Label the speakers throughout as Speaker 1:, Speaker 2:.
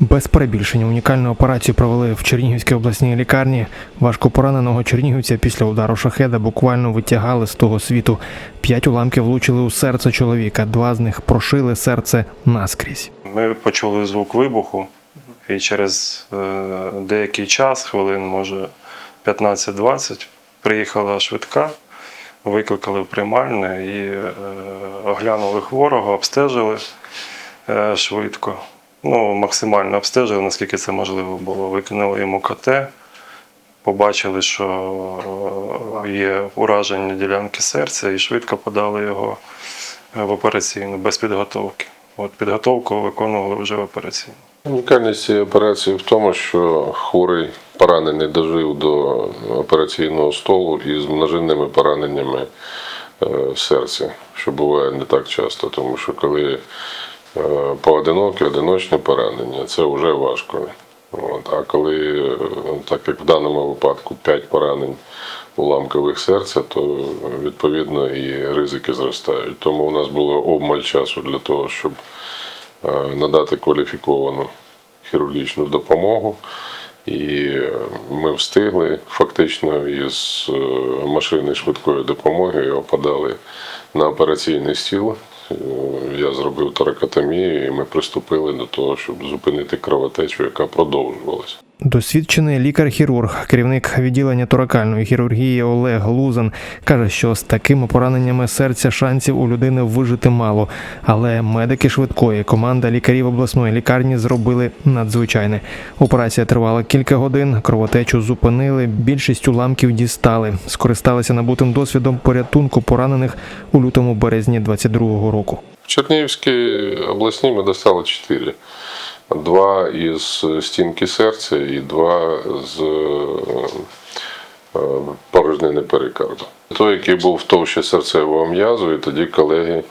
Speaker 1: Без перебільшення унікальну операцію провели в Чернігівській обласній лікарні. Важко пораненого чернігівця після удару шахеда буквально витягали з того світу. П'ять уламків влучили у серце чоловіка. Два з них прошили серце наскрізь.
Speaker 2: Ми почули звук вибуху, і через е, деякий час, хвилин, може 15-20, приїхала швидка, викликали в приймальне і е, оглянули хворого, обстежили е, швидко. Ну, максимально обстежили, наскільки це можливо було. Викинули йому КТ, побачили, що е, є ураження ділянки серця, і швидко подали його е, в операційну без підготовки. От підготовку виконували вже в операційній.
Speaker 3: Унікальність цієї операції в тому, що хворий поранений дожив до операційного столу із множинними пораненнями е, в серці, що буває не так часто, тому що коли поодинокі, одиночні поранення, це вже важко. От. А коли, е, так як в даному випадку, 5 поранень уламкових серця, то відповідно і ризики зростають. Тому у нас було обмаль часу для того, щоб е, надати кваліфіковану хірургічну допомогу. І е, ми встигли фактично із е, машини швидкої допомоги його подали на операційний стіл. Е, Я зробив торакотомію, і ми приступили до того, щоб зупинити кровотечу, яка продовжувалася.
Speaker 1: Досвідчений лікар-хірург, керівник відділення торакальної хірургії Олег Лузан, каже, що з такими пораненнями серця шансів у людини вижити мало. Але медики швидкої, команда лікарів обласної лікарні зробили надзвичайне. Операція тривала кілька годин, кровотечу зупинили, більшість уламків дістали. Скористалися набутим досвідом порятунку поранених у лютому березні 22-го року.
Speaker 3: В Чернігівській обласній ми достали чотири. Два із стінки серця і два з е, порожнини перикарду. Той, який був в товщі серцевого м'язу, і тоді колеги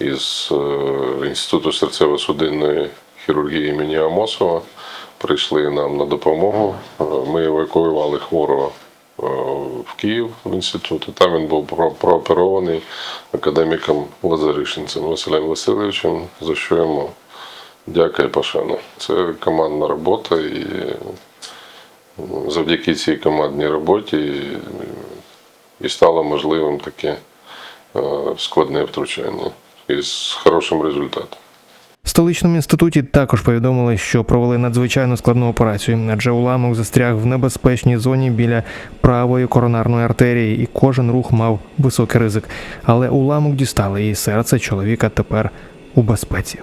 Speaker 3: із е, Інституту серцево-судинної хірургії імені Амосова прийшли нам на допомогу. Е, Ми евакуювали хворого е, в Київ в інститут, і там він був прооперований академіком Лазаришинцем Василем Васильовичем, за що йому дяка і. Це командна робота, і завдяки цій командній роботі і, і стало можливим таке е, складне втручання із хорошим результатом.
Speaker 1: В столичному інституті також повідомили, що провели надзвичайно складну операцію, адже уламок застряг в небезпечній зоні біля правої коронарної артерії, і кожен рух мав високий ризик. Але уламок дістали, і серце чоловіка тепер у безпеці.